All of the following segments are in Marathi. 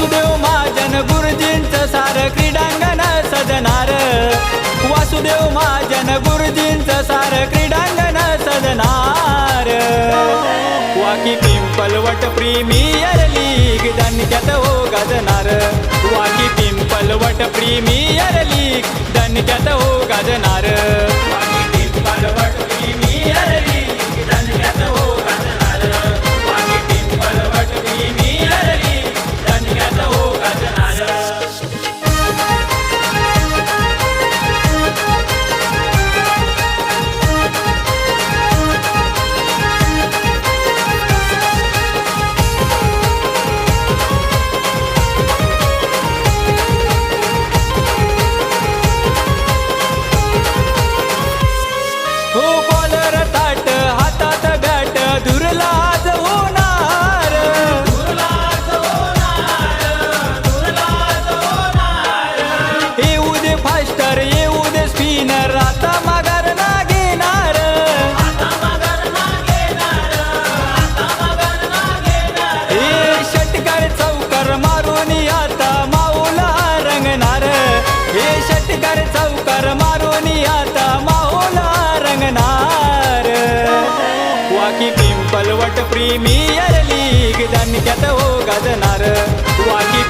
वासुदेव महाजन गुरुजींच सार क्रीडांगण सजणार. वासुदेव महाजन गुरुजींच सार क्रीडांगण सजणार. वाकी पिंपलवट प्रीमियर लीग दणक्यात हो गजणार. वाकी पिंपलवट प्रीमियर लीग दणक्यात हो गाजणार. आता माहोला रंगणार. वाकी पिंपलवट प्रीमियर लीग त्यात हो गाजणार. वाकी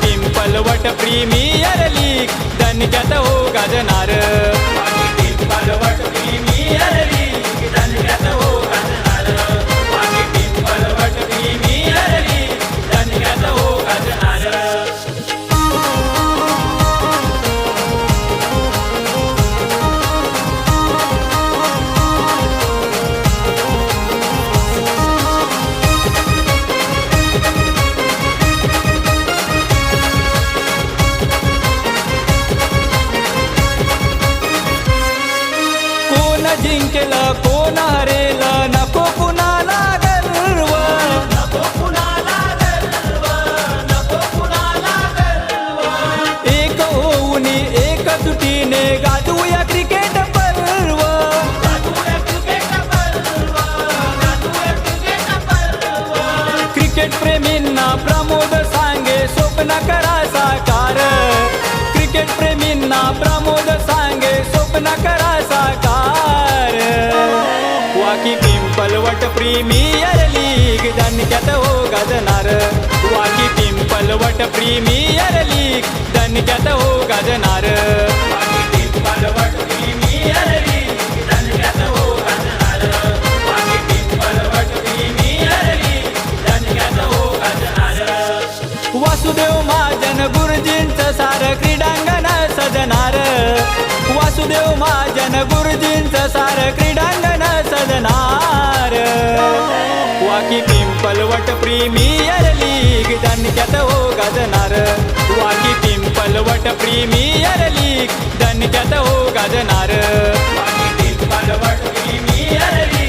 जिंकेल कोणा हरेल नको कुणाला गर्व. एक होऊन एक तुटीने गाजूया क्रिकेट पर्व. क्रिकेट प्रेमींना प्रमोद सांगे स्वप्न करा साकार. क्रिकेट प्रेमींना प्रमोद सांगे स्वप्न करा साकार. पिंपलवट प्रीमियर लीग दणक्यात हो गाजणार वाकी पिंपलवट प्रीमियर लीग दणक्यात हो गाजणार वाकी पिंपलवट प्रीमियर लीग दणक्यात हो गाजणार वाकी पिंपलवट प्रीमियर लीग दणक्यात हो गाजणार वासुदेव महाजन गुरुजींच सार क्रीडांगण सजणार. वासुदेव महाजन गुरुजींचं सार वाकी पिंपलवट प्रीमियर लीग दणक्यात हो गाजणार. वाकी पिंपलवट प्रीमियर लीग दणक्यात हो गाजणार. वाकी पिंपलवट प्रीमियर लीग.